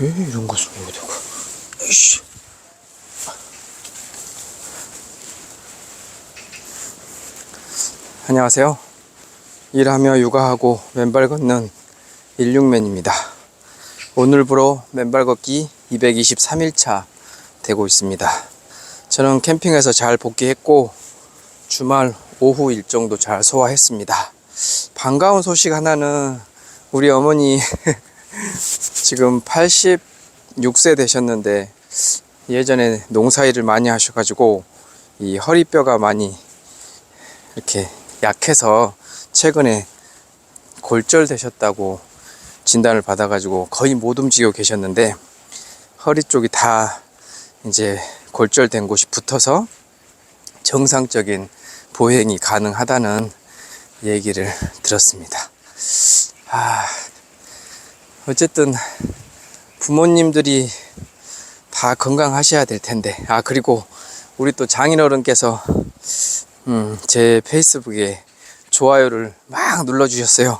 왜 이런 것을 못하고 이씨. 안녕하세요. 일하며 육아하고 맨발 걷는 16맨입니다. 오늘부로 맨발 걷기 223일차 되고 있습니다. 저는 캠핑에서 잘 복귀했고 주말 오후 일정도 잘 소화했습니다. 반가운 소식 하나는 우리 어머니 지금 86세 되셨는데 예전에 농사일을 많이 하셔가지고 이 허리뼈가 많이 이렇게 약해서 최근에 골절 되셨다고 진단을 받아가지고 거의 못 움직이고 계셨는데 허리 쪽이 다 이제 골절된 곳이 붙어서 정상적인 보행이 가능하다는 얘기를 들었습니다. 아, 어쨌든 부모님들이 다 건강하셔야 될 텐데. 아 그리고 우리 또 장인어른께서 음, 제 페이스북에 좋아요를 막 눌러주셨어요.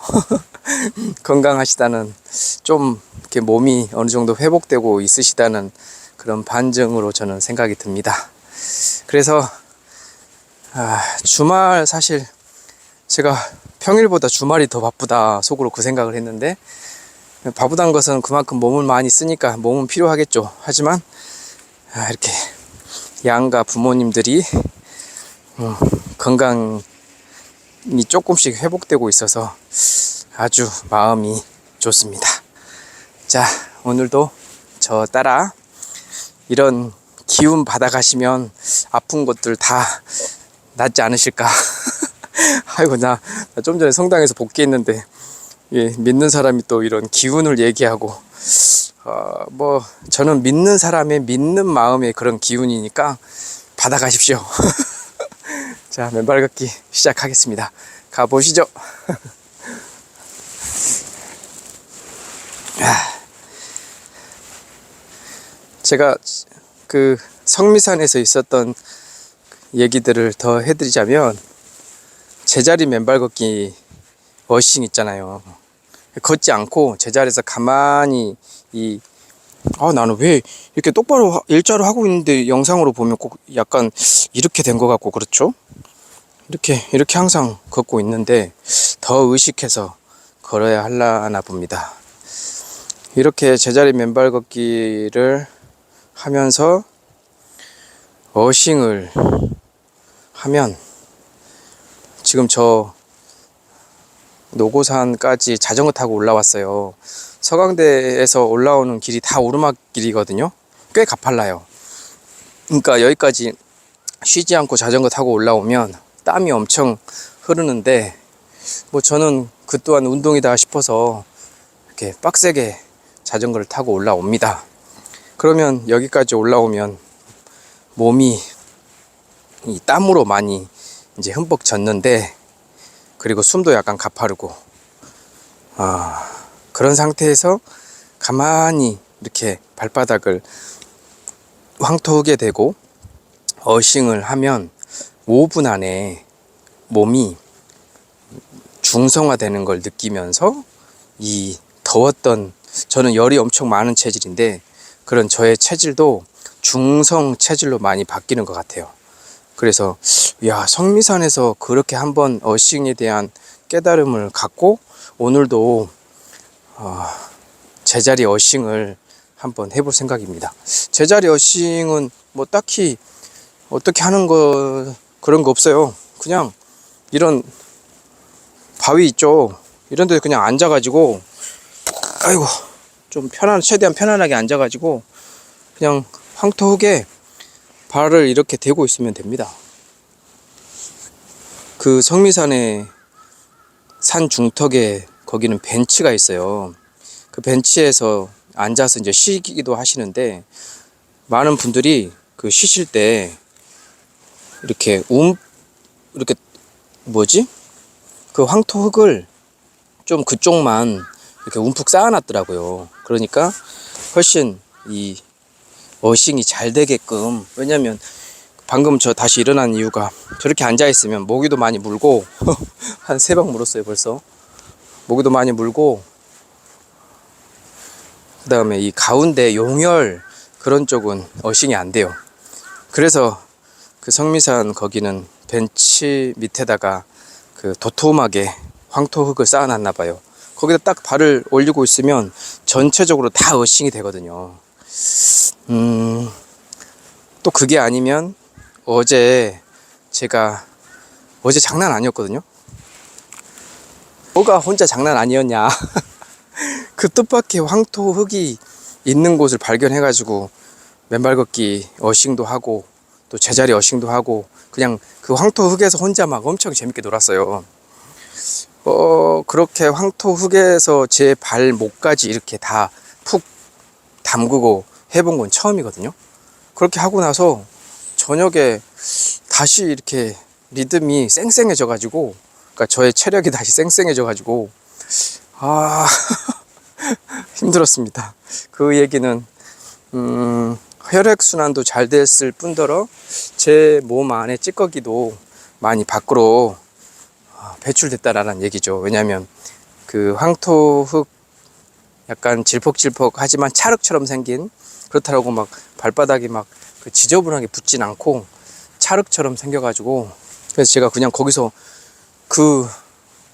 건강하시다는 좀 이렇게 몸이 어느 정도 회복되고 있으시다는 그런 반증으로 저는 생각이 듭니다. 그래서 아, 주말 사실 제가 평일보다 주말이 더 바쁘다 속으로 그 생각을 했는데 바쁘단 것은 그만큼 몸을 많이 쓰니까 몸은 필요하겠죠. 하지만 아, 이렇게 양가 부모님들이 음, 건강이 조금씩 회복되고 있어서 아주 마음이 좋습니다. 자, 오늘도 저 따라 이런 기운 받아가시면 아픈 것들 다 낫지 않으실까. 아이고, 나좀 전에 성당에서 복귀했는데 예, 믿는 사람이 또 이런 기운을 얘기하고 어, 뭐 저는 믿는 사람의 믿는 마음의 그런 기운이니까 받아가십시오. 자 맨발 걷기 시작하겠습니다. 가 보시죠. 제가 그 성미산에서 있었던 얘기들을 더 해드리자면 제자리 맨발 걷기 어싱 있잖아요. 걷지 않고 제자리에서 가만히 이, 아, 나는 왜 이렇게 똑바로 하- 일자로 하고 있는데 영상으로 보면 꼭 약간 이렇게 된 것 같고 그렇죠? 이렇게, 이렇게 항상 걷고 있는데 더 의식해서 걸어야 할라나 봅니다. 이렇게 제자리 맨발 걷기를 하면서 어싱을 하면 지금 저 노고산까지 자전거 타고 올라왔어요. 서강대에서 올라오는 길이 다 오르막길이거든요. 꽤 가팔라요. 그러니까 여기까지 쉬지 않고 자전거 타고 올라오면 땀이 엄청 흐르는데 뭐 저는 그 또한 운동이다 싶어서 이렇게 빡세게 자전거를 타고 올라옵니다. 그러면 여기까지 올라오면 몸이 이 땀으로 많이 이제 흠뻑 젖는데 그리고 숨도 약간 가파르고 아, 그런 상태에서 가만히 이렇게 발바닥을 황토하게 되고 어싱을 하면 5분 안에 몸이 중성화되는 걸 느끼면서 이 더웠던 저는 열이 엄청 많은 체질인데 그런 저의 체질도 중성 체질로 많이 바뀌는 것 같아요. 그래서 야 성미산에서 그렇게 한번 어싱에 대한 깨달음을 갖고 오늘도 어, 제자리 어싱을 한번 해볼 생각입니다. 제자리 어싱은 뭐 딱히 어떻게 하는 거 그런 거 없어요. 그냥 이런 바위 있죠. 이런 데 그냥 앉아가지고 아이고 좀 편안 최대한 편안하게 앉아가지고 그냥 황토 흙에 발을 이렇게 대고 있으면 됩니다. 그 성미산에 산 중턱에 거기는 벤치가 있어요. 그 벤치에서 앉아서 이제 쉬기도 하시는데 많은 분들이 그 쉬실 때 이렇게 움 이렇게 뭐지? 그 황토 흙을 좀 그쪽만 이렇게 움푹 쌓아놨더라고요. 그러니까 훨씬 이 어싱이 잘 되게끔 왜냐면 방금 저 다시 일어난 이유가 저렇게 앉아 있으면 모기도 많이 물고 한 세 방 물었어요 벌써 모기도 많이 물고 그 다음에 이 가운데 용혈 그런 쪽은 어싱이 안 돼요. 그래서 그 성미산 거기는 벤치 밑에다가 그 도톰하게 황토흙을 쌓아놨나 봐요. 거기다 딱 발을 올리고 있으면 전체적으로 다 어싱이 되거든요. 음, 또 그게 아니면 어제 제가 어제 장난 아니었거든요. 뭐가 혼자 장난 아니었냐. 그 뜻밖의 황토 흙이 있는 곳을 발견해가지고 맨발 걷기 어싱도 하고 또 제자리 어싱도 하고 그냥 그 황토 흙에서 혼자 막 엄청 재밌게 놀았어요. 어, 그렇게 황토 흙에서 제 발목까지 이렇게 다 푹 담그고 해본 건 처음이거든요. 그렇게 하고 나서 저녁에 다시 이렇게 리듬이 쌩쌩해져 가지고 그러니까 저의 체력이 다시 쌩쌩해져 가지고 아 힘들었습니다. 그 얘기는 음, 혈액 순환도 잘 됐을 뿐더러 제 몸 안에 찌꺼기도 많이 밖으로 아, 배출됐다라는 얘기죠. 왜냐하면 그 황토 흙 약간 질퍽질퍽 하지만 찰흙처럼 생긴 그렇다라고 막 발바닥이 막 그 지저분하게 붙진 않고 찰흙처럼 생겨가지고 그래서 제가 그냥 거기서 그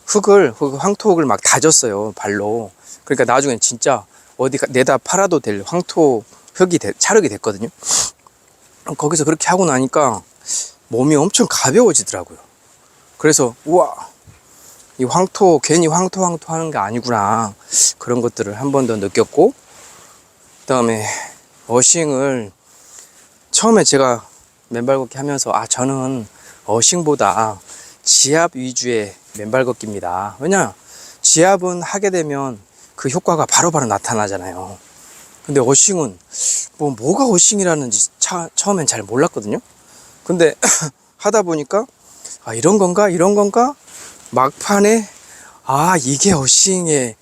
흙을 그 황토흙을 막 다졌어요 발로. 그러니까 나중엔 진짜 어디 가- 내다 팔아도 될 황토 흙이 돼- 찰흙이 됐거든요. 거기서 그렇게 하고 나니까 몸이 엄청 가벼워지더라고요. 그래서 우와 이 황토 괜히 황토 황토 하는 게 아니구나. 그런 것들을 한 번 더 느꼈고 그 다음에 어싱을 처음에 제가 맨발 걷기 하면서 아 저는 어싱보다 지압 위주의 맨발 걷기입니다. 왜냐? 지압은 하게 되면 그 효과가 바로바로 나타나잖아요. 근데 어싱은 뭐 뭐가 어싱이라는지 차, 처음엔 잘 몰랐거든요. 근데 하다 보니까 아 이런 건가? 이런 건가 막판에 아 이게 어싱의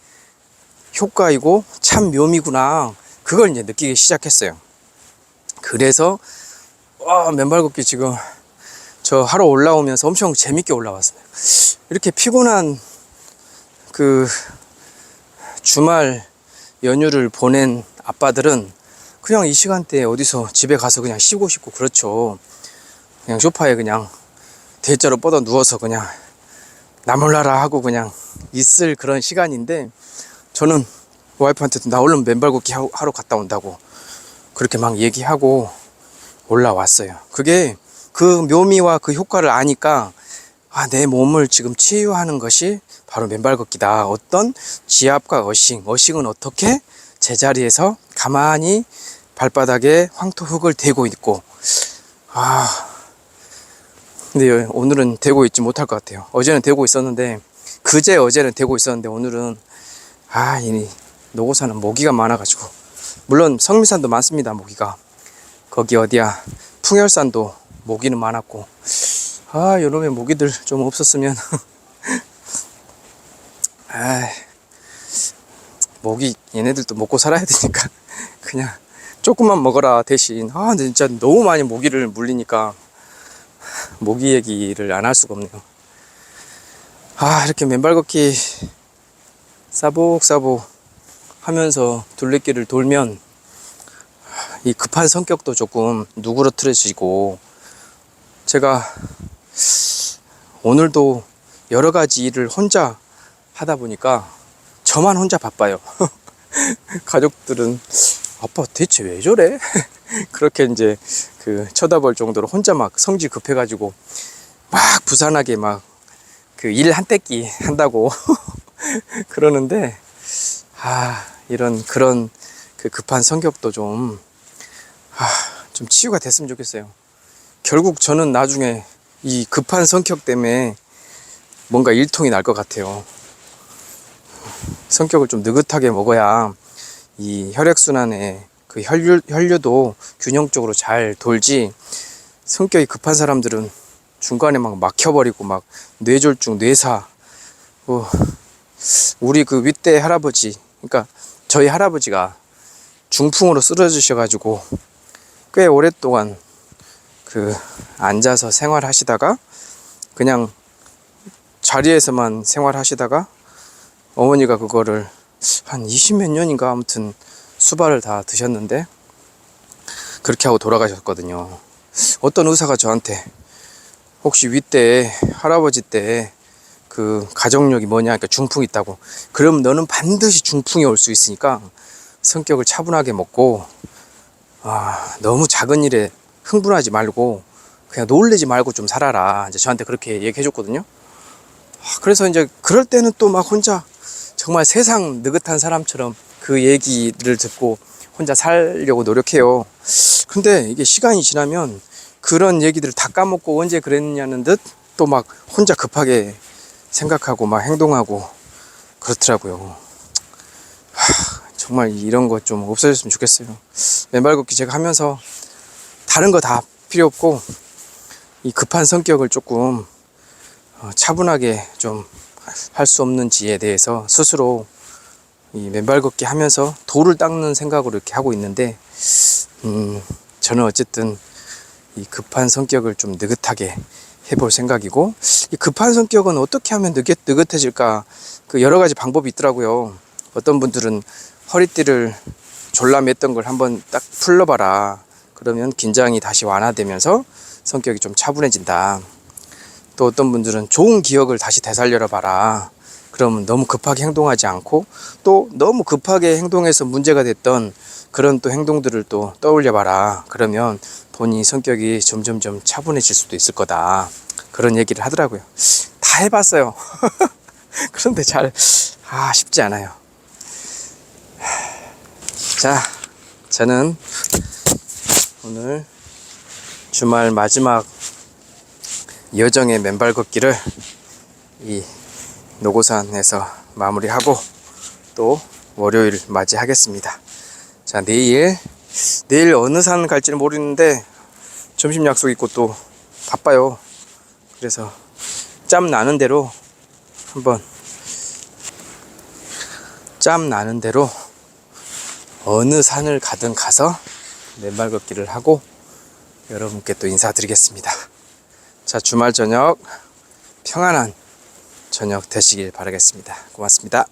효과이고 참 묘미구나. 그걸 이제 느끼기 시작했어요. 그래서 와 맨발 걷기 지금 저 하러 올라오면서 엄청 재밌게 올라왔어요. 이렇게 피곤한 그 주말 연휴를 보낸 아빠들은 그냥 이 시간대에 어디서 집에 가서 그냥 쉬고 싶고 그렇죠. 그냥 소파에 그냥 대자로 뻗어 누워서 그냥 나 몰라라 하고 그냥 있을 그런 시간인데 저는 와이프한테도 나 얼른 맨발 걷기 하- 하러 갔다 온다고 그렇게 막 얘기하고 올라왔어요. 그게 그 묘미와 그 효과를 아니까 아, 내 몸을 지금 치유하는 것이 바로 맨발 걷기다. 어떤 지압과 어싱, 어싱은 어떻게 제자리에서 가만히 발바닥에 황토 흙을 대고 있고 아 근데 여- 오늘은 되고 있지 못할 것 같아요. 어제는 되고 있었는데 그제 어제는 되고 있었는데 오늘은 아, 이 노고산은 모기가 많아가지고. 물론 성미산도 많습니다. 모기가. 거기 어디야? 풍열산도 모기는 많았고. 아 요놈의 모기들 좀 없었으면. 아 모기 얘네들도 먹고 살아야 되니까 그냥 조금만 먹어라 대신. 아 근데 진짜 너무 많이 모기를 물리니까 모기 얘기를 안 할 수가 없네요. 아, 이렇게 맨발 걷기 싸복싸복 하면서 둘레길을 돌면 이 급한 성격도 조금 누그러뜨려지고 제가 오늘도 여러 가지 일을 혼자 하다 보니까 저만 혼자 바빠요. 가족들은 아빠 대체 왜 저래? 그렇게 이제 그 쳐다볼 정도로 혼자 막 성질 급해가지고 막 부산하게 막 그 일 한때끼 한다고 그러는데 아 이런 그런 그 급한 성격도 좀 아, 좀 치유가 됐으면 좋겠어요. 결국 저는 나중에 이 급한 성격 때문에 뭔가 일통이 날 것 같아요. 성격을 좀 느긋하게 먹어야 이 혈액순환에 그 혈류, 혈류도 균형적으로 잘 돌지 성격이 급한 사람들은 중간에 막 막혀버리고 막 뇌졸중, 뇌사. 뭐 우리 그 윗대 할아버지 그러니까 저희 할아버지가 중풍으로 쓰러지셔가지고 꽤 오랫동안 그 앉아서 생활하시다가 그냥 자리에서만 생활하시다가 어머니가 그거를 한 20 몇 년인가 아무튼 수발을 다 드셨는데 그렇게 하고 돌아가셨거든요. 어떤 의사가 저한테 혹시 윗대 할아버지 때 그 가정력이 뭐냐 그러니까 중풍 있다고. 그럼 너는 반드시 중풍이 올 수 있으니까 성격을 차분하게 먹고 아 너무 작은 일에 흥분하지 말고 그냥 놀래지 말고 좀 살아라. 이제 저한테 그렇게 얘기해 줬거든요. 아, 그래서 이제 그럴 때는 또 막 혼자 정말 세상 느긋한 사람처럼 그 얘기를 듣고 혼자 살려고 노력해요 근데 이게 시간이 지나면 그런 얘기들을 다 까먹고 언제 그랬냐는 듯 또 막 혼자 급하게 생각하고 막 행동하고 그렇더라고요. 하, 정말 이런 거 좀 없어졌으면 좋겠어요. 맨발 걷기 제가 하면서 다른 거 다 필요 없고 이 급한 성격을 조금 어, 차분하게 좀 할 수 없는지에 대해서 스스로 이 맨발 걷기 하면서 돌을 닦는 생각으로 이렇게 하고 있는데 음, 저는 어쨌든 이 급한 성격을 좀 느긋하게 해볼 생각이고 이 급한 성격은 어떻게 하면 느긋, 느긋해질까? 그 여러 가지 방법이 있더라고요. 어떤 분들은 허리띠를 졸라 맸던 걸 한번 딱 풀러봐라. 그러면 긴장이 다시 완화되면서 성격이 좀 차분해진다 또 어떤 분들은 좋은 기억을 다시 되살려 봐라. 그러면 너무 급하게 행동하지 않고 또 너무 급하게 행동해서 문제가 됐던 그런 또 행동들을 또 떠올려 봐라. 그러면 본인 성격이 점점점 차분해질 수도 있을 거다. 그런 얘기를 하더라고요. 다 해봤어요. 그런데 잘 아, 쉽지 않아요. 자 저는 오늘 주말 마지막 여정의 맨발 걷기를 이 노고산에서 마무리하고 또 월요일 맞이하겠습니다. 자, 내일, 내일 어느 산 갈지는 모르겠는데 점심 약속 있고 또 바빠요. 그래서 짬 나는 대로 한번 짬 나는 대로 어느 산을 가든 가서 맨발 걷기를 하고 여러분께 또 인사드리겠습니다. 자, 주말 저녁 평안한 저녁 되시길 바라겠습니다. 고맙습니다.